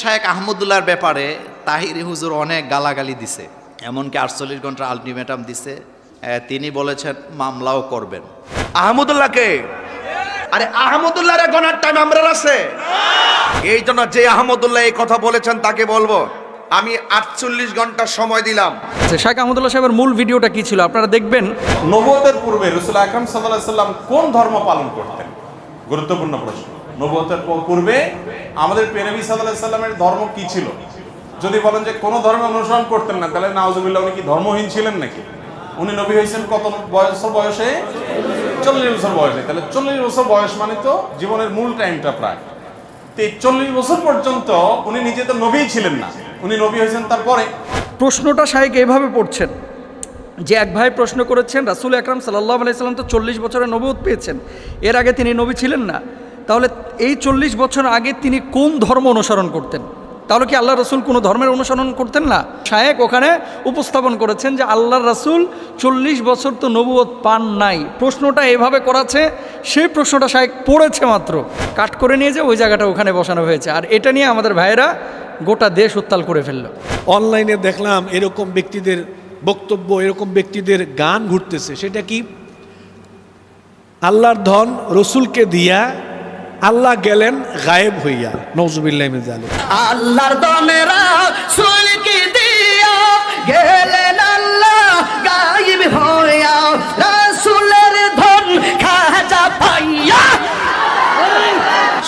শায়েক আহমদুল্লার ব্যাপারে তাহিরি হুজুর অনেক গালাগালি দিছে। এমনকি আটচল্লিশ ঘণ্টা আলটিমেটাম দিছে তিনি বলেছেন মামলাও করবেন। আহমদুল্লাহকে? আরে আহমদুল্লাহর গনার টাইম আমরা আছে। এই জন্য যে আহমদুল্লাহ এই কথা বলেছেন তাকে বলব আমি আটচল্লিশ ঘণ্টা সময় দিলাম। আচ্ছা, শাহ আহমদুল্লাহ সাহেবের মূল ভিডিওটা কি ছিল? আপনারা দেখবেন নবতের পূর্বে রসুল আকরম সাল্লাহ সাল্লাম কোন ধর্ম পালন করতেন? গুরুত্বপূর্ণ প্রশ্ন। নবতের পূর্বে আমাদের পেনবী সাল্লামের ধর্ম কি ছিল? যদি বলেন যে কোনো ধর্ম অনুসরণ করতেন না, তাহলে নাওজুবিল্লাহ উনি কি ধর্মহীন ছিলেন নাকি? উনি নবী হয়েছেন কত বছর বয়সে? চল্লিশ বছর বয়সে। তাহলে চল্লিশ বছর বয়স মানে তো জীবনের মূল টাইমটা প্রায়। তো এই চল্লিশ বছর পর্যন্ত উনি নিজে তো নবীই ছিলেন না। উনি নবী হয়েছেন তারপরে। প্রশ্নটা শাহেক এইভাবে পড়ছেন যে এক ভাই প্রশ্ন করেছেন, রাসুল আকরাম সাল্লাহ আলাইসাল্লাম তো চল্লিশ বছরের নবুত পেয়েছেন। এর আগে তিনি নবী ছিলেন না। তাহলে এই চল্লিশ বছর আগে তিনি কোন ধর্ম অনুসরণ করতেন? তাহলে কি আল্লাহ রসুল কোনো ধর্মের অনুসরণ করতেন না? শায়েক ওখানে উপস্থাপন করেছেন যে আল্লাহ রসুল চল্লিশ বছর তো নবুয়ত পান নাই। প্রশ্নটা এভাবে করাছে সেই প্রশ্নটা শায়েক পড়েছে মাত্র। কাট করে নিয়ে যে ওই জায়গাটা ওখানে বসানো হয়েছে। আর এটা নিয়ে আমাদের ভাইয়েরা গোটা দেশ উত্তাল করে ফেলল। অনলাইনে দেখলাম এরকম ব্যক্তিদের বক্তব্য, এরকম ব্যক্তিদের গান ঘুরতেছে। সেটা কি? আল্লাহর ধন রসুলকে দিয়া আল্লাহ গেলেন গায়েব হইয়া। নজুবিল্লাহ আল্লাহর দমেরা সুলকি দিয়া গেলেন আল্লাহ গায়েব হইয়া। রাসূলের ধন খাজা পাইয়া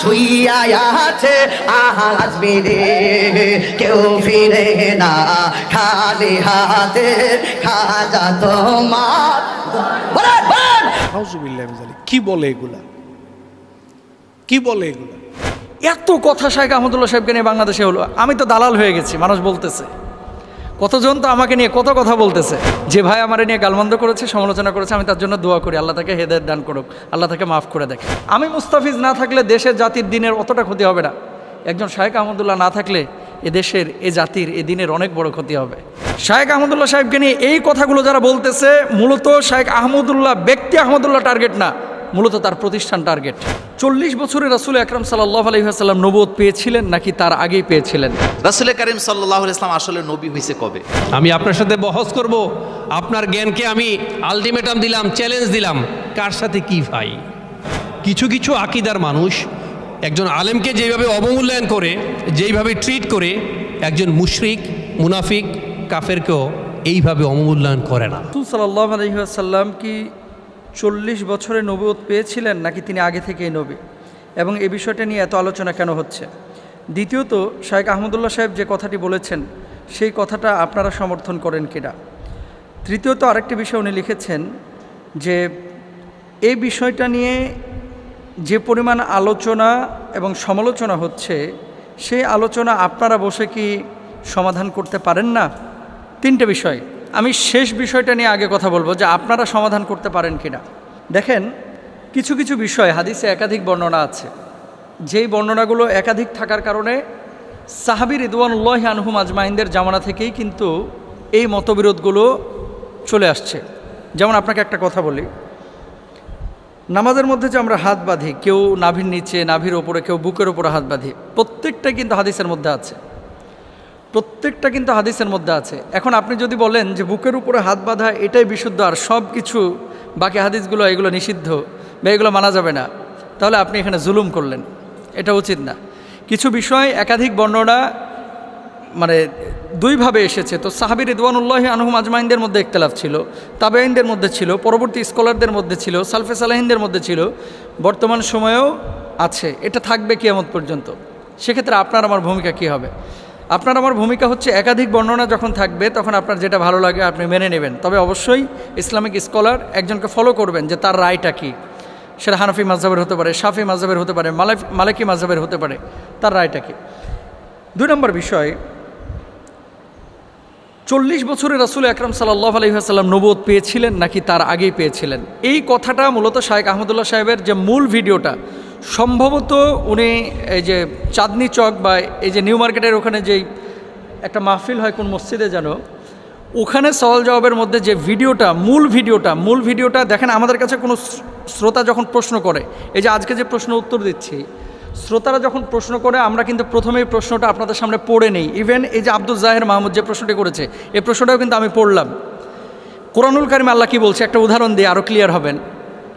শুইয়া আছে আজ মেরে কেউ ফিরে না খালি হাতে। খাজা তোমার কি বলে এগুলা? কি বলে এগুলা? এত কথা শাহেখ আহমদুল্লাহ সাহেবকে নিয়ে বাংলাদেশে হলো। আমি তো দালাল হয়ে গেছি, মানুষ বলতেছে। কতজন তো আমাকে নিয়ে কত কথা বলতেছে। যে ভাই আমার নিয়ে গালমন্দ করেছে, সমালোচনা করেছে, আমি তার জন্য দোয়া করি, আল্লাহ তাকে হেদায়ত দান করুক, আল্লাহ তাকে মাফ করে দেখে। আমি মুস্তাফিজ না থাকলে দেশের জাতির দিনের অতটা ক্ষতি হবে না। একজন শাহেক আহমদুল্লাহ না থাকলে এ দেশের, এ জাতির, এ দিনের অনেক বড় ক্ষতি হবে। শাহেক আহমদুল্লাহ সাহেবকে নিয়ে এই কথাগুলো যারা বলতেছে, মূলত শাহেক আহমদুল্লাহ ব্যক্তি আহমদুল্লাহ টার্গেট না। মূলত তার প্রতিষ্ঠান টার্গেট। চল্লিশ বছরে রাসুল আকরম সাল্লাহ আলহিহাসাল্লাম নবোধ পেয়েছিলেন নাকি তার আগেই পেয়েছিলেন? রাসুল করিম সাল্লাহ ইসলাম আসলে নবী হয়েছে কবে? আমি আপনার সাথে বহস করব। আপনার জ্ঞানকে আমি আলটিমেটাম দিলাম চ্যালেঞ্জ দিলাম। কার সাথে কি ভাই? কিছু কিছু আকিদার মানুষ একজন আলেমকে যেভাবে অবমূল্যায়ন করে যেইভাবে ট্রিট করে একজন মুশরিক মুনাফিক কাফেরকেও এইভাবে অবমূল্যায়ন করে না। রাসুল সাল্লাহ আলহিহাসাল্লাম কি চল্লিশ বছরে নবুয়ত পেয়েছিলেন নাকি তিনি আগে থেকেই নবী? এবং এ বিষয়টা নিয়ে এত আলোচনা কেন হচ্ছে? দ্বিতীয়ত শাহেক আহমদুল্লাহ সাহেব যে কথাটি বলেছেন, সেই কথাটা আপনারা সমর্থন করেন কিনা? তৃতীয়ত, আরেকটি বিষয় উনি লিখেছেন যে এই বিষয়টা নিয়ে যে পরিমাণ আলোচনা এবং সমালোচনা হচ্ছে, সেই আলোচনা আপনারা বসে কি সমাধান করতে পারেন না? তিনটে বিষয়। আমি শেষ বিষয়টা নিয়ে আগে কথা বলব যে আপনারা সমাধান করতে পারেন কি না দেখেন, কিছু কিছু বিষয় হাদিসে একাধিক বর্ণনা আছে। যেই বর্ণনাগুলো একাধিক থাকার কারণে সাহাবির ইদওয়ানুল্লাহ আনহুম আজমাইনদের জামানা থেকেই কিন্তু এই মতবিরোধগুলো চলে আসছে। যেমন আপনাকে একটা কথা বলি। নামাজের মধ্যে যে আমরা হাত বাঁধি, কেউ নাভির নিচে, নাভির ওপরে, কেউ বুকের ওপরে হাত বাঁধি, প্রত্যেকটাই কিন্তু হাদিসের মধ্যে আছে। প্রত্যেকটা কিন্তু হাদিসের মধ্যে আছে। এখন আপনি যদি বলেন যে বুকের উপরে হাত বাঁধা এটাই বিশুদ্ধ আর সব কিছু বাকি হাদিসগুলো এগুলো নিষিদ্ধ বা এগুলো মানা যাবে না, তাহলে আপনি এখানে জুলুম করলেন। এটা উচিত না। কিছু বিষয় একাধিক বর্ণনা মানে দুইভাবে এসেছে। তো সাহাবির রিদওয়ানুল্লাহ আনহুম আজমাইনদের মধ্যে ইখতলাফ ছিল তাবেইনদের মধ্যে ছিল, পরবর্তী স্কলারদের মধ্যে ছিল, সালফে সালাহিনদের মধ্যে ছিল, বর্তমান সময়েও আছে। এটা থাকবে কিয়ামত পর্যন্ত। সেক্ষেত্রে আপনার, আমার ভূমিকা কী হবে? আপনার আমার ভূমিকা হচ্ছে একাধিক বর্ণনা যখন থাকবে, তখন আপনার যেটা ভালো লাগে আপনি মেনে নেবেন। তবে অবশ্যই ইসলামিক স্কলার একজনকে ফলো করবেন যে তার রায়টা কী। সেটা হানফি মাঝহের হতে পারে, শাফি মাঝহের হতে পারে মালিকি মাঝহের হতে পারে, তার রায়টা কী। দুই নম্বর বিষয়, চল্লিশ বছরে রাসুল আকরম সাল্লাহ আলহিহাসাল্লাম নবোধ পেয়েছিলেন নাকি তার আগেই পেয়েছিলেন? এই কথাটা মূলত শাহেক আহমদুল্লাহ সাহেবের যে মূল ভিডিওটা সম্ভবত উনি এই যে চাঁদনি চক বা এই যে নিউ মার্কেটের ওখানে যেই একটা মাহফিল হয় কোন মসজিদে যেন, ওখানে সওয়াল জবাবের মধ্যে যে ভিডিওটা, মূল ভিডিওটা মূল ভিডিওটা দেখেন আমাদের কাছে কোনো শ্রোতা যখন প্রশ্ন করে, এই যে আজকে যে প্রশ্ন উত্তর দিচ্ছি, শ্রোতারা যখন প্রশ্ন করে, আমরা কিন্তু প্রথমেই প্রশ্নটা আপনাদের সামনে পড়ে নেই। ইভেন এই যে আব্দুল জাহের মাহমুদ যে প্রশ্নটি করেছে এই প্রশ্নটাও কিন্তু আমি পড়লাম। কোরআনুল কারিম আল্লাহ কি বলছে? একটা উদাহরণ দিয়ে আরও ক্লিয়ার হবেন।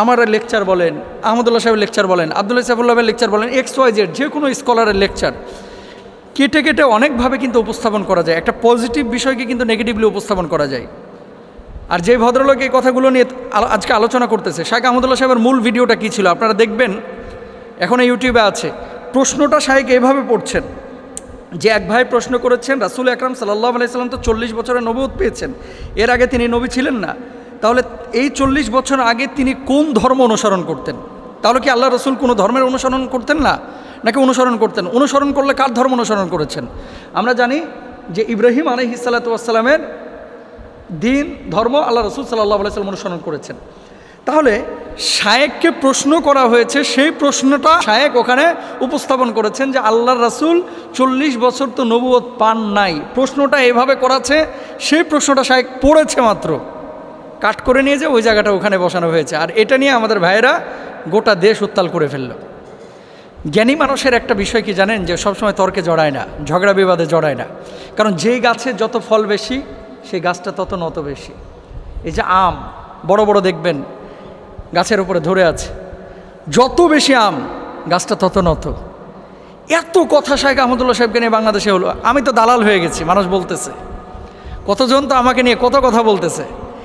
আমার লেকচার বলেন, আহমদুল্লাহ সাহেবের লেকচার বলেন, আবদুল্লাহ সাহেবুল্লাহের লেকচার বলেন এক্স ওয়াই জেড যে কোনো স্কলারের লেকচার কেটে কেটে অনেকভাবে কিন্তু উপস্থাপন করা যায়। একটা পজিটিভ বিষয়কে কিন্তু নেগেটিভলি উপস্থাপন করা যায়। আর যে ভদ্রলোক এই কথাগুলো নিয়ে আজকে আলোচনা করতেছে শাহেক আহমদুল্লাহ সাহেবের মূল ভিডিওটা কী ছিল? আপনারা দেখবেন, এখন ইউটিউবে আছে। প্রশ্নটা শাহেক এইভাবে পড়ছেন, যে এক ভাই প্রশ্ন করেছেন, রাসুল আকরাম সাল্লাহ আলাইসাল্লাম তো চল্লিশ বছরের নবুত পেয়েছেন, এর আগে তিনি নবী ছিলেন না। তাহলে এই চল্লিশ বছর আগে তিনি কোন ধর্ম অনুসরণ করতেন? তাহলে কি আল্লাহ রসুল কোনো ধর্মের অনুসরণ করতেন না? নাকি অনুসরণ করতেন? অনুসরণ করলে কার ধর্ম অনুসরণ করেছেন? আমরা জানি যে ইব্রাহিম আলহি সাল্লাতামের দিন, ধর্ম আল্লাহ রসুল সাল্লাহ আলাইসাল্লাম অনুসরণ করেছেন। তাহলে শায়েককে প্রশ্ন করা হয়েছে, সেই প্রশ্নটা শায়েক ওখানে উপস্থাপন করেছেন যে আল্লাহ রাসুল চল্লিশ বছর তো নবুয়ত পান নাই। প্রশ্নটা এভাবে করাছে, সেই প্রশ্নটা শায়েক পড়েছে মাত্র। কাট করে নিয়ে যে ওই জায়গাটা ওখানে বসানো হয়েছে। আর এটা নিয়ে আমাদের ভাইয়েরা গোটা দেশ উত্তাল করে ফেলল। জ্ঞানী মানুষের একটা বিষয় কি জানেন? যে সবসময় তর্কে জড়ায় না, ঝগড়া বিবাদে জড়ায় না। কারণ যেই গাছে যত ফল বেশি, সেই গাছটা তত নত বেশি। এই যে আম, বড় বড় দেখবেন, গাছের উপরে ধরে আছে। যত বেশি আম, গাছটা তত নত। এত কথা শাহেখ আহমদুল্লাহ সাহেবকে নিয়ে বাংলাদেশে হলো। আমি তো দালাল হয়ে গেছি, মানুষ বলতেছে। কতজন তো আমাকে নিয়ে কত কথা বলতেছে।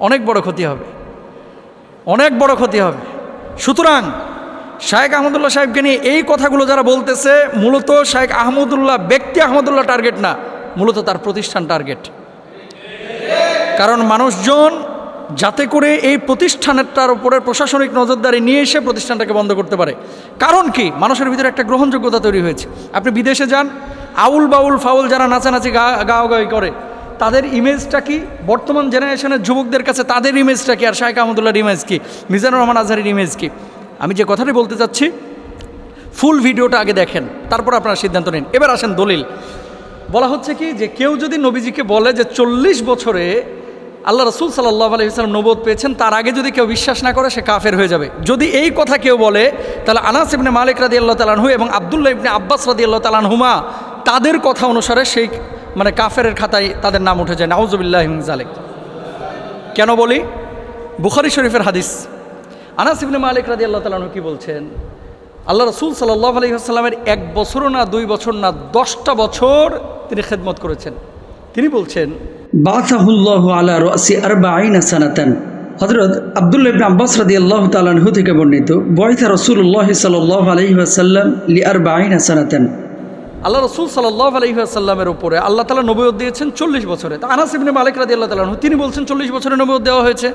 অনেক বড় ক্ষতি হবে। অনেক বড় ক্ষতি হবে। সুতরাং শাহেখ আহমদুল্লাহ সাহেবকে নিয়ে এই কথাগুলো যারা বলতেছে, মূলত শাহেখ আহমদুল্লাহ ব্যক্তি আহমদুল্লাহ টার্গেট না, মূলত তার প্রতিষ্ঠান টার্গেট কারণ মানুষজন যাতে করে এই প্রতিষ্ঠানেরটার উপরে প্রশাসনিক নজরদারি নিয়ে এসে প্রতিষ্ঠানটাকে বন্ধ করতে পারে। কারণ কি? মানুষের ভিতরে একটা গ্রহণযোগ্যতা তৈরি হয়েছে। আপনি বিদেশে যান, আউল বাউল ফাউল যারা নাচানাচি গা গাওয়াগাওয়ি করে তাদের ইমেজটা কি? বর্তমান জেনারেশনের যুবকদের কাছে তাদের ইমেজটা কি? আর শাহেখ আহমদুল্লাহর ইমেজ কি? মিজানুর রহমান আজহারের ইমেজ কি? আমি যে কথাটি বলতে চাচ্ছি ফুল ভিডিওটা আগে দেখেন, তারপর আপনারা সিদ্ধান্ত নিন। এবার আসেন দলিল। বলা হচ্ছে কি যে, কেউ যদি নবীজিকে বলে যে চল্লিশ বছরে আল্লাহ রসুল সাল্লাহ আলহিসাম নবোধ পেয়েছেন, তার আগে যদি কেউ বিশ্বাস না করে, সে কাফের হয়ে যাবে। যদি এই কথা কেউ বলে, তাহলে আনাস ইবনে মালিক রাদি আল্লাহ তালানহু এবং আবদুল্লাহ ইবনে আব্বাস রাদি আল্লাহ তালানহুমা তাদের কথা অনুসারে সেই মানে কাফের খাতায় তাদের নাম উঠে যায়। নাউজুবিল্লাহ জালেক কেন বলি? বুখারি শরীফের হাদিস। আনাস ইবনে মালিক রাদি আল্লাহ তালানহু কি বলছেন? আল্লাহ রসুল সাল্লাহ আলহিহাস্লামের এক বছরও না দুই বছর না দশটা বছর তিনি খেদমত করেছেন। তিনি বলছেন বাসাহুল্লাহ আলা রাসি আরবাঈনা সানাতান। হযরত আব্দুল্লাহ ইবনে আব্বাস রাদিয়াল্লাহু তাআলা আনহু থেকে বর্ণিত বয়সা রাসূলুল্লাহ সাল্লাল্লাহু আলাইহি ওয়াসাল্লাম লি আরবাঈনা সানাতান। আল্লাহ রসুল সাল্লাহ আলহিহাসাল্লামের উপরে আল্লাহ তালা নবীয়ত দিয়েছেন চল্লিশ বছরে। তা আনাস ইবনে মালিক রাদি আল্লাহ তালা তিনি বলছেন চল্লিশ বছরে নবীয়ত দেওয়া হয়েছে।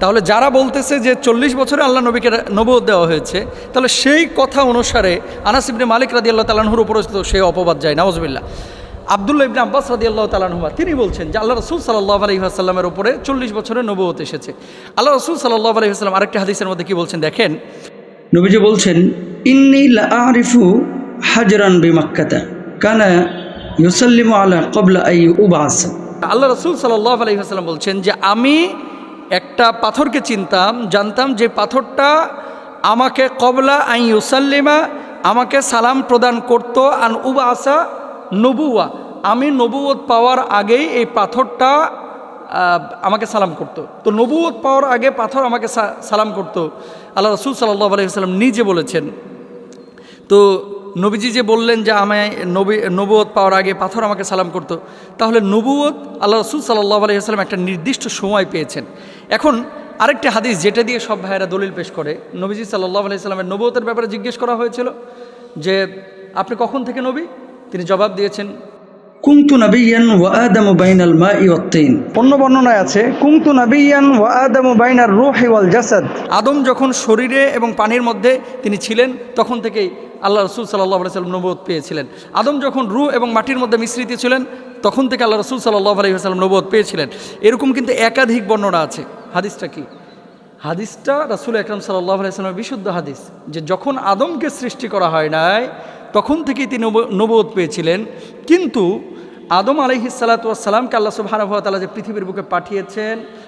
তাহলে যারা বলতেছে যে চল্লিশ বছরে আল্লাহ নবীকে নবীয়ত দেওয়া হয়েছে, তাহলে সেই কথা অনুসারে আনাস ইবনে মালিক রাদি আল্লাহ তালাহুর উপরে সেই অপবাদ যায় নওয়াজবিল্লা আবদুল্লাহ ইবনে আব্বাস রাদি আল্লাহ তালাহুমা তিনি বলছেন যে আল্লাহ রসুল সাল্লাহ আলহিহাসাল্লামের উপরে চল্লিশ বছরে নবীয়ত এসেছে। আল্লাহ রসুল সাল্লাহ আলহিহাস্লাম আরেকটি হাদিসের মধ্যে কি বলছেন দেখেন? নবীজি বলছেন, ইন্নী আরিফু হাজরান বিমাক্কাতা। কানা ইউসাল্লিমু আলা ক্বাবলা আই উবাস আল্লাহ রসুল সাল্লাহ আলহিহাস্লাম বলছেন যে আমি একটা পাথরকে চিনতাম, জানতাম যে পাথরটা আমাকে কবলা আই ইউসাল্লিমা, আমাকে সালাম প্রদান করত, আন উবা আসা নবুয়া আমি নবুয়ত পাওয়ার আগেই এই পাথরটা আমাকে সালাম করতো। তো নবুয়ত পাওয়ার আগে পাথর আমাকে সালাম করতো। আল্লাহ রসুল সাল্লাহ আলহিহাস্লাম নিজে বলেছেন। তো নবীজি যে বললেন যে আমায় নবী নবুয়ত পাওয়ার আগে পাথর আমাকে সালাম করতো তাহলে নবুয়ত আল্লাহ রসুল সাল্লাহ আলহিহাস্লাম একটা নির্দিষ্ট সময় পেয়েছেন। এখন আরেকটি হাদিস যেটা দিয়ে সব ভাইয়েরা দলিল পেশ করে নবীজি সাল্লাহ আলাইসাল্লামের নবুয়তের ব্যাপারে জিজ্ঞেস করা হয়েছিল যে আপনি কখন থেকে নবী? তিনি জবাব দিয়েছেন কুমতু নবিয়ান ওয়া আদামু বাইনাল মাই ওয়াত্তিন অন্য বর্ণনায় আছে কুমতু নাবিয়ান ওয়া আদামু বাইনার রূহি ওয়াল জাসাদ। আদম যখন শরীরে এবং পানির মধ্যে তিনি ছিলেন তখন থেকেই আল্লাহ রসুল সাল্লাহ সাল্লাম নবোধ পেয়েছিলেন। আদম যখন রু এবং মাটির মধ্যে মিশ্রিত ছিলেন, তখন থেকে আল্লাহ রসুল সাল্লাহ আলি সাল্লাম নবোধ পেয়েছিলেন। এরকম কিন্তু একাধিক বর্ণনা আছে। হাদিসটা কি? হাদিসটা রাসুল আকরম সাল্লাহ আলাইস্লামের বিশুদ্ধ হাদিস যে যখন আদমকে সৃষ্টি করা হয় নাই, তখন থেকেই তিনি নব- নবুয়ত পেয়েছিলেন। কিন্তু আদম আলহি সালাতামকে আল্লাহ সুবাহানুভাতালা যে পৃথিবীর বুকে পাঠিয়েছেন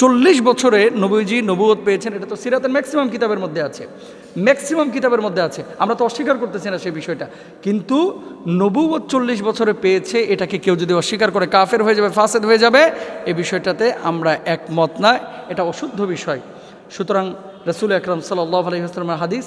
চল্লিশ বছরে নবীজি নবুয়ত পেয়েছেন। এটা তো সিরাতের ম্যাক্সিমাম কিতাবের মধ্যে আছে। ম্যাক্সিমাম কিতাবের মধ্যে আছে। আমরা তো অস্বীকার করতেছি না সেই বিষয়টা। কিন্তু নবুয়ত চল্লিশ বছরে পেয়েছে, এটাকে কেউ যদি অস্বীকার করে কাফের হয়ে যাবে, ফাসেদ হয়ে যাবে এই বিষয়টাতে আমরা একমত না। এটা অশুদ্ধ বিষয়। সুতরাং রসুল আকরম সাল্লাহ আলহিহাস্লামের হাদিস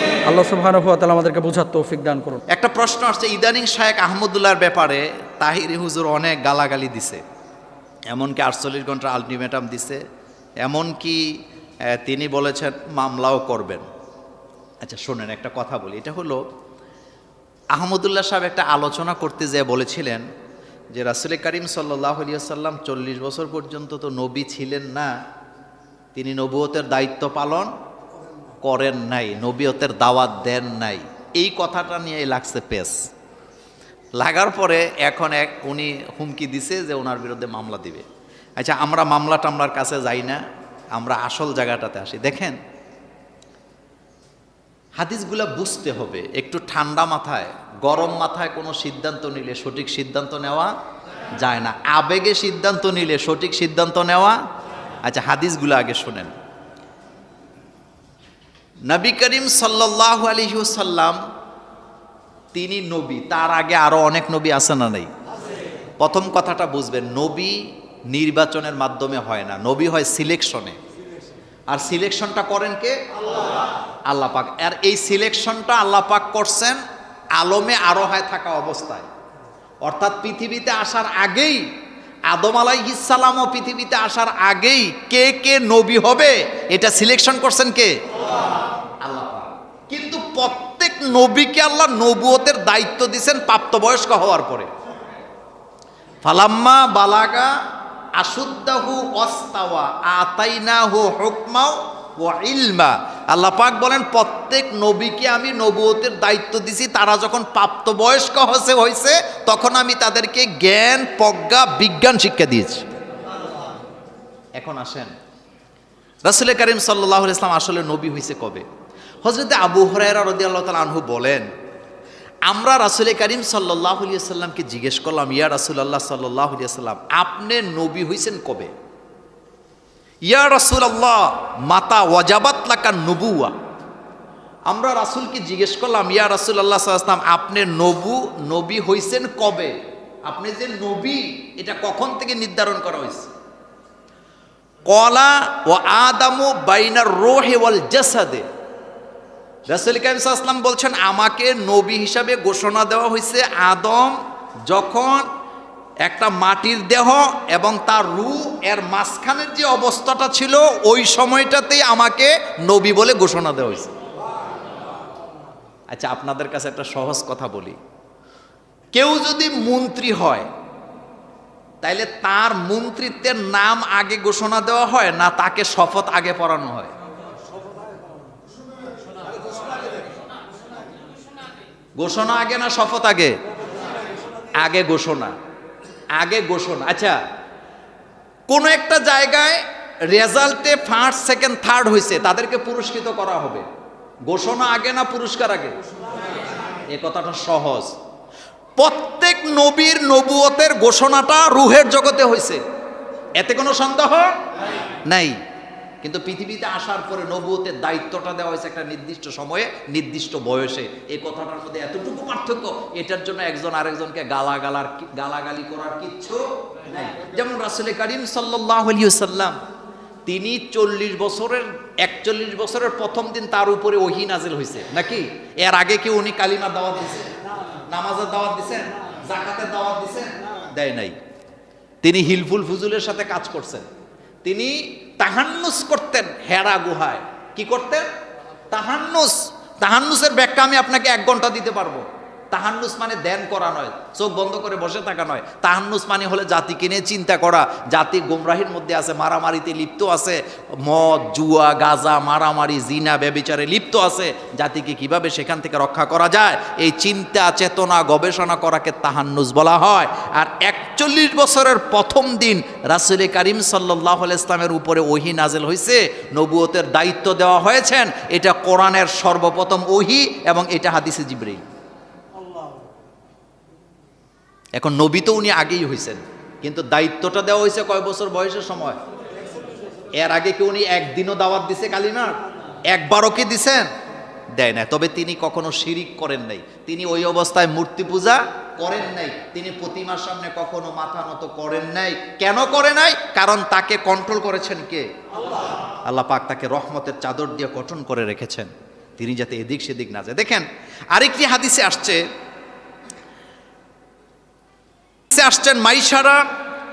আল্লাহ সুবাহানুভাতালা আমাদেরকে বোঝার তৌফিক দান করুন। একটা প্রশ্ন আসছে, ইদানিং শায়েক আহমদুল্লাহর ব্যাপারে তাহিরি হুজুর অনেক গালাগালি দিছে। এমনকি আটচল্লিশ ঘণ্টা আলটিমেটাম দিছে এমনকি তিনি বলেছেন মামলাও করবেন। আচ্ছা শোনেন, একটা কথা বলি। এটা হলো, আহমদুল্লাহ সাহেব একটা আলোচনা করতে যেয়ে বলেছিলেন যে রাসুল করিম সাল্লাহ সাল্লাম চল্লিশ বছর পর্যন্ত তো নবী ছিলেন না, তিনি নবুয়তের দায়িত্ব পালন করেন নাই, নবীয়তের দাওয়াত দেন নাই। এই কথাটা নিয়ে লাগছে পেস লাগার পরে এখন এক উনি হুমকি দিছে যে ওনার বিরুদ্ধে মামলা দিবে। আচ্ছা আমরা মামলা টামলার কাছে যাই না, আমরা আসল জায়গাটাতে আসি। দেখেন, হাদিসগুলা বুঝতে হবে, একটু ঠান্ডা মাথায়, গরম মাথায় কোনো সিদ্ধান্ত নিলে সঠিক সিদ্ধান্ত নেওয়া যায় না। আবেগে সিদ্ধান্ত নিলে সঠিক সিদ্ধান্ত নেওয়া আচ্ছা হাদিসগুলো আগে শোনেন। নবী করিম সাল্লাহ আলহিউসাল্লাম তিনি নবী। তার আগে আরও অনেক নবী আছে না নেই? প্রথম কথাটা বুঝবেন, নবী নির্বাচনের মাধ্যমে হয় না। নবী হয় সিলেকশনে। আর সিলেকশনটা করেন কে? আল্লাহ পাক। আর এই সিলেকশনটা আল্লাহ পাক করছেন আলমে আরোহায় থাকা অবস্থায়। অর্থাৎ পৃথিবীতে আসার আগেই, আদম আলাইহিসালামও পৃথিবীতে আসার আগেই কে কে নবী হবে, এটা সিলেকশন করছেন কে? আল্লাহ কিন্তু প্রত্যেক নবীকে আল্লাহ নবুয়তের দায়িত্ব দিয়েছেন প্রাপ্তবয়স্ক হওয়ার পরে। ফালাম্মা বালাগা আশুদ্দাহু অস্তাওয়া, আতাইনাহু হুকমাও ও ইলমা। আল্লাহ পাক বলেন, প্রত্যেক নবীকে আমি নবুয়তের দায়িত্ব দিছি, তারা যখন প্রাপ্তবয়স্ক হসে হয়েছে তখন আমি তাদেরকে জ্ঞান, প্রজ্ঞা, বিজ্ঞান শিক্ষা দিয়েছি। এখন আসেন। রাসুল করিম সাল্লাহ ইসলাম আসলে নবী হয়েছে কবে? হজরত আবু হরাইরা রদি আল্লাহ তালা আনহু বলেন, আমরা রাসুল করিম সাল্লাহ সাল্লামকে জিজ্ঞেস করলাম, ইয়া রাসুল আল্লাহ সাল্লাহ সাল্লাম, আপনি নবী হয়েছেন কবে? ইয়া রাসুল আল্লাহ মাতা ওয়াজাবাত লাকা নবুয়া আমরা রাসুলকে জিজ্ঞেস করলাম, ইয়া রাসুল আল্লাহ সাল্লাম, আপনি নবু, নবী হইছেন কবে? আপনি যে নবী, এটা কখন থেকে নির্ধারণ করা হয়েছে কলা ও আদামু বাইনার রোহে ওয়াল জাসাদে। রাসুল কাইমসাল্লাম বলছেন, আমাকে নবী হিসাবে ঘোষণা দেওয়া হয়েছে আদম যখন একটা মাটির দেহ এবং তার রু এর মাঝখানের যে অবস্থাটা ছিল, ওই সময়টাতেই আমাকে নবী বলে ঘোষণা দেওয়া হয়েছে। আচ্ছা আপনাদের কাছে একটা সহজ কথা বলি। কেউ যদি মন্ত্রী হয় তাইলে তার মন্ত্রিত্বের নাম আগে ঘোষণা দেওয়া হয় না তাকে শপথ আগে পড়ানো হয়? ঘোষণা আগে না শপথ আগে? আগে ঘোষণা। আগে ঘোষণা। আচ্ছা কোনো একটা জায়গায় রেজাল্টে ফার্স্ট, সেকেন্ড, থার্ড হয়েছে তাদেরকে পুরস্কৃত করা হবে। ঘোষণা আগে না পুরস্কার আগে? এ কথাটা সহজ। প্রত্যেক নবীর নবুয়তের ঘোষণাটা রুহের জগতে হয়েছে। এতে কোনো সন্দেহ? নাই। কিন্তু পৃথিবীতে আসার পরে নবুয়তের দায়িত্বটা দেওয়া হয়েছে একটা নির্দিষ্ট সময়ে, নির্দিষ্ট বয়সে। এই কথাটার মধ্যে এতটুকু পার্থক্য, এটার জন্য একজন আরেকজনকে গালাগালার গালাগালি করার কিচ্ছু যেমন রাসুল করিম সাল্লাহ সাল্লাম তিনি চল্লিশ বছরের, একচল্লিশ বছরের প্রথম দিন তার উপরে ওহি নাজিল হয়েছে নাকি? এর আগে কি উনি কালিমার দাওয়াত দিয়েছেন? নামাজের দাওয়াত দিছেন জাকাতের দাওয়াত দিছেন? দেয় নাই। তিনি হিলফুল ফুজুলের সাথে কাজ করছেন। তিনি তাহান্নুস করতেন হেরা গুহায়। কি করতেন? তাহান্নুস। তাহান্নুসের ব্যাখ্যা আমি আপনাকে এক ঘণ্টা দিতে পারব। তাহান্নুস মানে ধ্যান করা নয়, চোখ বন্ধ করে বসে থাকা নয়। তাহান্নুস মানে হলে জাতিকে নিয়ে চিন্তা করা। জাতি গোমরাহির মধ্যে আছে, মারামারিতে লিপ্ত আছে, মদ, জুয়া, গাজা, মারামারি, জিনা, ব্যবিচারে লিপ্ত আছে। জাতিকে কীভাবে সেখান থেকে রক্ষা করা যায়? এই চিন্তা, চেতনা, গবেষণা করাকে তাহান্নুস বলা হয়। আর একচল্লিশ বছরের প্রথম দিন রাসুল করিম সাল্লাহ ইসলামের উপরে ওহি নাজেল হয়েছে নবুয়তের দায়িত্ব দেওয়া হয়েছেন। এটা কোরআনের সর্বপ্রথম ওহি এবং এটা হাদিসে জিব্রাইল এখন নবী তো উনি আগেই হয়েছেন কিন্তু দায়িত্বটা দেওয়া হয়েছে কয় বছর বয়সের সময়? এর আগে কি উনি একদিনও দাওয়াত দিছে কালিমার? একবারও কি দিছেন? দেয় না তবে তিনি কখনো শিরিক করেন নাই। তিনি ওই অবস্থায় মূর্তি পূজা করেন নাই। তিনি প্রতিমার সামনে কখনো মাথা নত করেন নাই। কেন করে নাই? কারণ তাকে কন্ট্রোল করেছেন কে? আল্লাহ পাক তাকে রহমতের চাদর দিয়ে গঠন করে রেখেছেন। তিনি যাতে এদিক সেদিক না যায়। দেখেন, আরেকটি হাদিসে আসছে আসছেন মাইশারা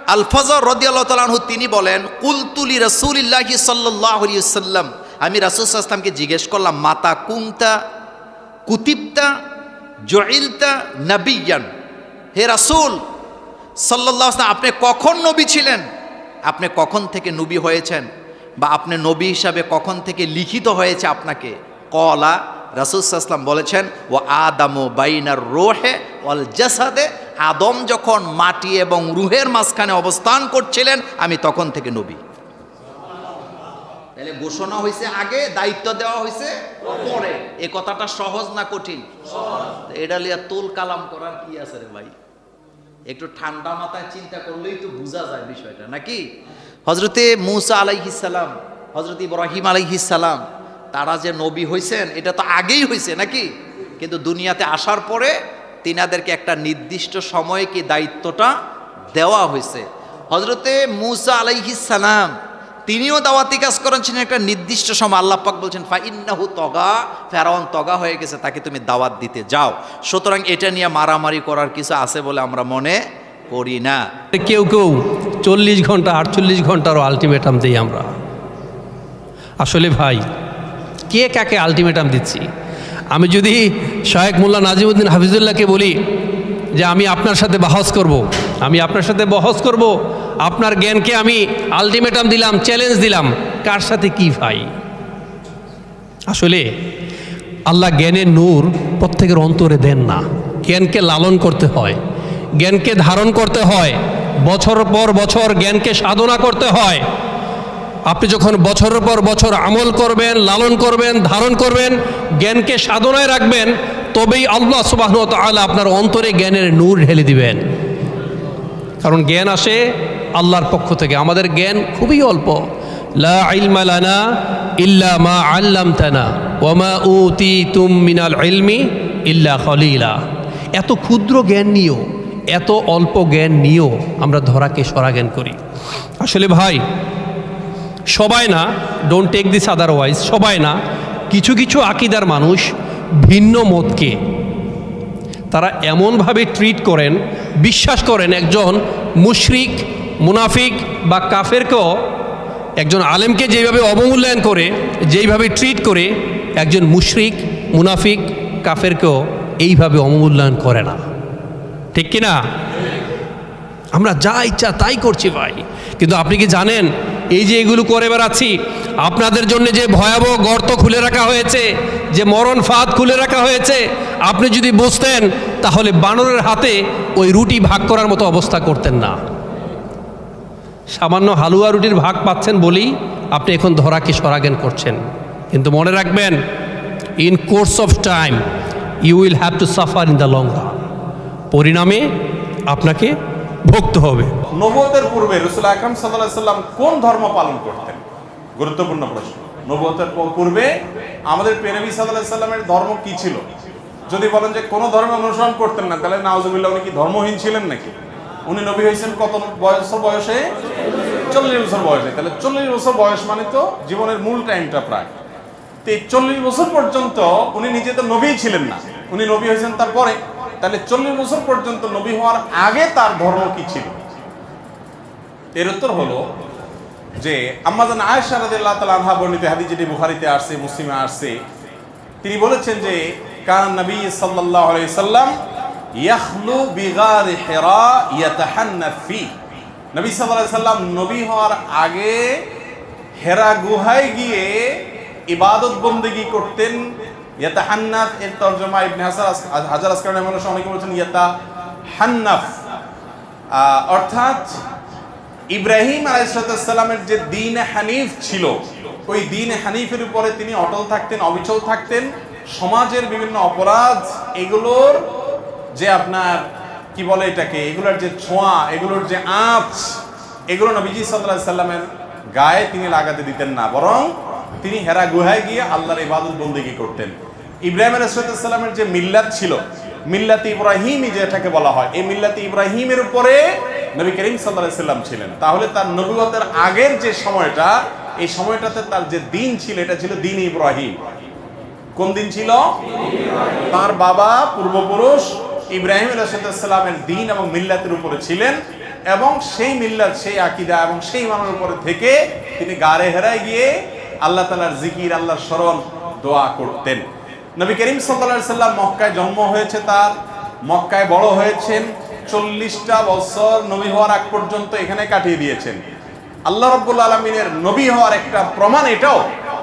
আল ফজর রদিয়াল্লাহ তালাহু তিনি বলেন কুলতুলি রসুলিল্লাহি সাল্লাহ সাল্লাম আমি রাসুল আসলামকে জিজ্ঞেস করলাম, মাতা কুংতা কুতিবতা, জইলতা নবিয়ান? হে রাসুল সাল্লাহ আপনি কখন নবী ছিলেন? আপনি কখন থেকে নবী হয়েছেন? বা আপনি নবী হিসাবে কখন থেকে লিখিত হয়েছে আপনাকে? কলা রাসুলসাল্লাম বলেছেন ও আদামো বাইনার রোহে অল জাসাদে আদম যখন মাটি এবং রুহের মাঝখানে অবস্থান করছিলেন, আমি তখন থেকে নবী। তাহলে ঘোষণা হয়েছে আগে, দায়িত্ব দেওয়া হয়েছে পরে। এ কথাটা সহজ না কঠিন? এটা লিয়া তুল কালাম করার কি আছে রে ভাই? একটু ঠান্ডা মাথায় চিন্তা করলেই তো বোঝা যায় বিষয়টা, নাকি? হজরতে মুসা আলাইহিসালাম হজরত ইব্রাহিম আলাইহিসালাম তারা যে নবী হয়েছেন এটা তো আগেই হয়েছে নাকি? কিন্তু দুনিয়াতে আসার পরে তিনাদেরকে একটা নির্দিষ্ট সময়ে কি দায়িত্বটা দেওয়া হয়েছে। হজরতে মুসা আলাইহিসালাম তিনিও দাওয়াতি কাজ করেছেন একটা নির্দিষ্ট সময়। আল্লাহ পাক বলছেন, ফাইন্নাহু তগা ফেরাউন তগা হয়ে গেছে, তাকে তুমি দাওয়াত দিতে যাও। সুতরাং এটা নিয়ে মারামারি করার কিছু আছে বলে আমরা মনে করি না। কেউ কেউ চল্লিশ ঘণ্টা, আটচল্লিশ ঘন্টারও আলটিমেটাম দিই আমরা। আসলে ভাই, কে কাকে আলটিমেটাম দিচ্ছি? আমি যদি শায়েক মোল্লা নাজিমুদ্দিন হাফিজুল্লাহকে বলি যে আমি আপনার সাথে বহস করব। আমি আপনার সাথে বহস করব, আপনার জ্ঞানকে আমি আলটিমেটাম দিলাম চ্যালেঞ্জ দিলাম, কার সাথে কি ভাই আসলে আল্লাহ জ্ঞানের নূর প্রত্যেকের অন্তরে দেন না জ্ঞানকে লালন করতে হয়, জ্ঞানকে ধারণ করতে হয়, বছর পর বছর জ্ঞানকে সাধনা করতে হয় আপনি যখন বছরের পর বছর আমল করবেন, লালন করবেন, ধারণ করবেন, জ্ঞানকে সাধনায় রাখবেন, তবেই আল্লাহ সুবাহ তাআলা আপনার অন্তরে জ্ঞানের নূর ঢেলে দিবেন। কারণ জ্ঞান আসে আল্লাহর পক্ষ থেকে। আমাদের জ্ঞান খুবই অল্প। লা ইল্লা মা উতিতুম মিনাল এত ক্ষুদ্র জ্ঞান নিয়েও, এত অল্প জ্ঞান নিয়েও আমরা ধরাকে সরা জ্ঞান করি। আসলে ভাই সবাই না ডোন্ট টেক দিস আদারওয়াইজ সবাই না, কিছু কিছু আকিদার মানুষ ভিন্ন মতকে। তারা এমনভাবে ট্রিট করেন, বিশ্বাস করেন একজন মুশরিক, মুনাফিক বা কাফেরকেও, একজন আলেমকে যেভাবে অবমূল্যায়ন করে, যেইভাবে ট্রিট করে, একজন মুশরিক, মুনাফিক, কাফেরকেও এইভাবে অবমূল্যায়ন করে না। ঠিক কি না আমরা যা ইচ্ছা তাই করছি ভাই। কিন্তু আপনি কি জানেন এই যে এগুলো করে বেড়াচ্ছি, আপনাদের জন্য যে ভয়াবহ গর্ত খুলে রাখা হয়েছে, যে মরণ ফাঁদ খুলে রাখা হয়েছে, আপনি যদি বসতেন, তাহলে বানরের হাতে ওই রুটি ভাগ করার মতো অবস্থা করতেন না। সামান্য হালুয়া রুটির ভাগ পাচ্ছেন বলেই আপনি এখন ধরাকে সরাগেন করছেন। কিন্তু মনে রাখবেন in course of time you will have to suffer in the long run পরিণামে আপনাকে ভুগতে হবে। নবুয়তের পূর্বে রসুল আকরাম সাল্লাম কোন ধর্ম পালন করতেন? গুরুত্বপূর্ণ প্রশ্ন। নবতের পূর্বে আমাদের পেনবী সাল্লাহ সাল্লামের ধর্ম কি ছিল? যদি বলেন যে কোনো ধর্ম অনুসরণ করতেন না, তাহলে নাওজুবিল্লাহ উনি কি ধর্মহীন ছিলেন নাকি? উনি নবী হয়েছেন কত বয়স বয়সে? চল্লিশ বছর বয়সে। তাহলে চল্লিশ বছর বয়স মানে তো জীবনের মূল টাইমটা প্রায়। তো এই চল্লিশ বছর পর্যন্ত উনি নিজে তো নবী ছিলেন না। উনি নবী হয়েছেন তারপরে। তাহলে চল্লিশ বছর পর্যন্ত নবী হওয়ার আগে তার ধর্ম কি ছিল? এর উত্তর হলো যে আম্মাজান আয়েশা রাদিয়াল্লাহু তাআলা আনহা বর্ণিত হাদিস যেটি বুখারীতে আসছে, মুসলিমে আসছে। তিনি বলেছেন যে, কান নবী আলাইহি সাল্লাম ইয়াখলু বিগার হিরা ইয়াতাহান্নাফ নবী আলাইহি সাল্লাম নবী হওয়ার আগে হেরা গুহায় গিয়ে ইবাদত বন্দেগি করতেন। ইয়াতাহান্নাফ এর তরজমা ইবনে হাসার হাজার আসকার মানুষ অনেকে বলেছেন ইয়াতা হান্নাফ অর্থাৎ ইব্রাহিম আলাইসালামের যে দিন হানিফ ছিল, ওই দিন হানিফের উপরে তিনি অটল থাকতেন, অবিচল থাকতেন। সমাজের বিভিন্ন অপরাধ, এগুলোর যে আপনার, কি বলে এটাকে, এগুলোর যে ছোঁয়া, এগুলোর যে আঁচ, এগুলো নবীজি সাল্লাহ সাল্লামের গায়ে তিনি লাগাতে দিতেন না। বরং তিনি হেরা গুহায় গিয়ে আল্লাহর ইবাদত বন্দেগি করতেন। ইব্রাহিম আলাইসাল্লামের যে মিল্লাত ছিল, মিল্লাত ইব্রাহিমই যেটাকে বলা হয়, এই মিল্লাত ইব্রাহিমের উপরে নবী করিম সাল্লাহ সাল্লাম ছিলেন। তাহলে তার নবুয়তের আগের যে সময়টা, এই সময়টাতে তার যে দিন ছিল, এটা ছিল দিন ইব্রাহিম। কোন দিন ছিল? তার বাবা পূর্বপুরুষ ইব্রাহিম আলাইসাল্লামের দিন এবং মিল্লাতের উপরে ছিলেন এবং সেই মিল্লাত, সেই আকিদা এবং সেই মানের উপরে থেকে তিনি গাড়ে হেরায় গিয়ে আল্লাহ তালার জিকির, আল্লাহর স্মরণ, দোয়া করতেন। নবী করিম সাল্লা সাল্লাম মক্কায় জন্ম হয়েছে তার। মক্কায় বড় হয়েছেন। চল্লিশটা বছর নবী হওয়ার আগ পর্যন্ত এখানে কাটিয়ে দিয়েছেন। আল্লাহ রব্বুল আলমিনের নবী হওয়ার একটা প্রমাণ এটাও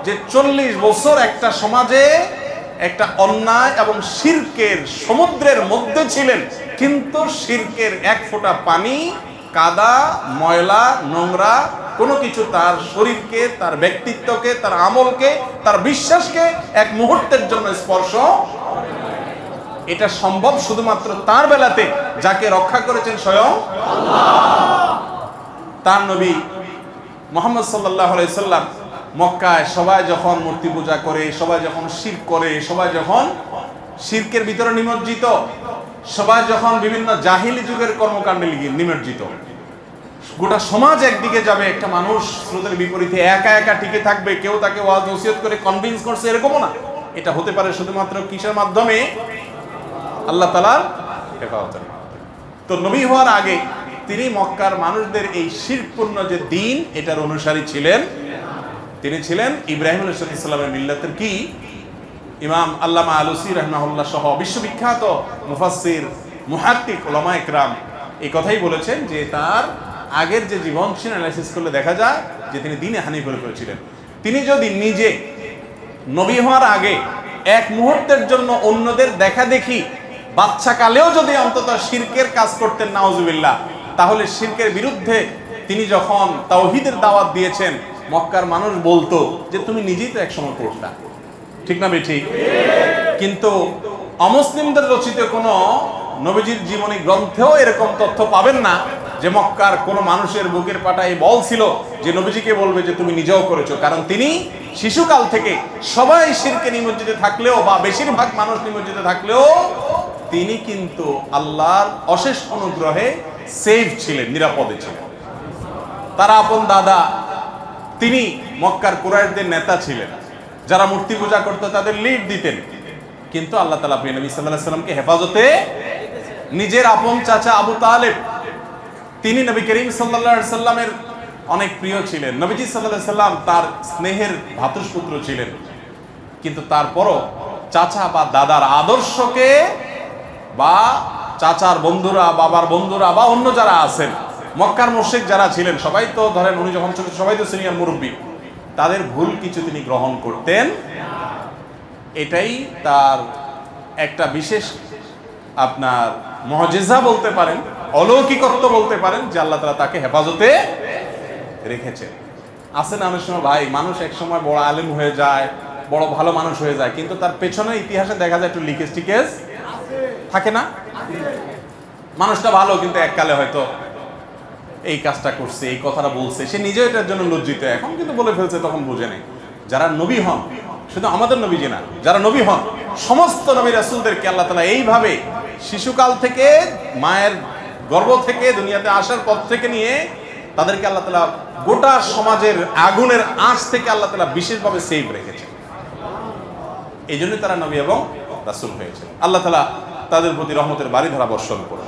যে চল্লিশ বছর একটা সমাজে একটা অন্যায় এবং শির্কের সমুদ্রের মধ্যে ছিলেন, কিন্তু শির্কের এক ফোঁটা পানি, কাদা, ময়লা, নোংরা, কোনো কিছু তার শরীরকে, তার ব্যক্তিত্বকে, তার আমলকে, তার বিশ্বাসকে এক মুহূর্তের জন্য স্পর্শ এটা সম্ভব শুধুমাত্র তার বেলাতে যাকে রক্ষা করেছেন স্বয়ং তার নবী মোহাম্মদ সাল্লাহ সাল্লাম। মক্কায় সবাই যখন মূর্তি পূজা করে, সবাই যখন শির করে, সবাই যখন শিরকের ভিতরে নিমজ্জিত, সবাই যখন বিভিন্ন জাহিলি যুগের কর্মকাণ্ডে নিমজ্জিত। গোটা সমাজ একদিকে যাবে, একটা মানুষ স্রোতের বিপরীতে একা একা টিকে থাকবে, কেউ তাকে ওয়াজ নসিহত করে কনভিন্স করছে, এরকমও না। এটা হতে পারে শুধুমাত্র কিসের মাধ্যমে? আল্লাহ তালার হেফাজতের তো নবী হওয়ার আগে তিনি মক্কার মানুষদের এই শিরপূর্ণ যে দিন, এটার অনুসারী ছিলেন। তিনি ছিলেন ইব্রাহিম আলাইসালামের মিল্লাতের কি? ইমাম আল্লামা আলুসি রহমাহুল্লাহ সহ বিশ্ববিখ্যাত মুফাসির মুহাত্তিক ওলামা ইকরাম এই কথাই বলেছেন যে তার আগের যে জীবন ছিল অ্যানালাইসিস করলে দেখা যায় যে তিনি দিনে হানি করে করেছিলেন তিনি যদি নিজে নবী হওয়ার আগে এক মুহূর্তের জন্য অন্যদের দেখা দেখি বাচ্চা কালেও যদি অন্তত শিরকের কাজ করতেন নাওজুবিল্লাহ তাহলে শিরকের বিরুদ্ধে তিনি যখন তাওহিদের দাওয়াত দিয়েছেন, মক্কার মানুষ বলতো যে, তুমি নিজেই তো একসময় করতা ঠিক না ঠিক কিন্তু অমুসলিমদের রচিত কোনো নবীজির জীবনী গ্রন্থেও এরকম তথ্য পাবেন না যে, মক্কার কোনো মানুষের বুকের পাটায় বল ছিল যে, নবীজিকে বলবে যে, তুমি নিজেও করেছ। কারণ তিনি শিশুকাল থেকে সবাই শিরকে নিমজ্জিত থাকলেও বা বেশিরভাগ মানুষ নিমজ্জিত থাকলেও তিনি কিন্তু আল্লাহর অশেষ অনুগ্রহে সেফ ছিলেন, নিরাপদে ছিলেন। তার আপন দাদা, তিনি মক্কার কুরাইশদের নেতা ছিলেন। যারা মূর্তি পূজা করতো, তাদের লিড দিতেন। কিন্তু আল্লাহ তালা প্রিয় নবী সাল্লাহ সাল্লামকে হেফাজতে নিজের আপন চাচা আবু তালেব, তিনি নবী করিম সাল্লা সাল্লামের অনেক প্রিয় ছিলেন। নবীজি সাল্লাহ সাল্লাম তার স্নেহের ভাতুষপুত্র ছিলেন। কিন্তু তারপরও চাচা বা দাদার আদর্শকে বা চাচার বন্ধুরা, বাবার বন্ধুরা বা অন্য যারা আছেন, মক্কার মুর্শিক যারা ছিলেন, সবাই তো ধরেন উনি যখন ছোট, সবাই তো সিনিয়র মুরব্বী, তাদের ভুল কিছু তিনি গ্রহণ করতেন। এটাই তার একটা বিশেষ আপনার মহজেজা বলতে পারেন, অলৌকিকত্ব বলতে পারেন, যে আল্লাহ তালা তাকে হেফাজতে রেখেছে আছে না অনেক সময়, ভাই, মানুষ এক সময় বড় আলেম হয়ে যায়, বড় ভালো মানুষ হয়ে যায়, কিন্তু তার পেছনে ইতিহাসে দেখা যায় একটু লিকেজ টিকেজ থাকে না? মানুষটা ভালো, কিন্তু এককালে হয়তো এই কাজটা করছে, এই কথাটা বলছে। সে নিজেও এটার জন্য লজ্জিত। এখন কিন্তু বলে ফেলছে, তখন বুঝে নেই। যারা নবী হন, শুধু আমাদের নবী যে না, যারা নবী হন, সমস্ত নবী রাসুলদেরকে আল্লাহ তালা এইভাবে শিশুকাল থেকে, মায়ের গর্ভ থেকে, দুনিয়াতে আসার পথ থেকে নিয়ে তাদেরকে আল্লাহ তালা গোটা সমাজের আগুনের আঁচ থেকে আল্লাহ তালা বিশেষভাবে সেভ রেখেছে এই জন্যই তারা নবী এবং রাসুল হয়েছে আল্লাহ তালা তাদের প্রতি রহমতের বাড়ি ধরা বর্ষণ করুন।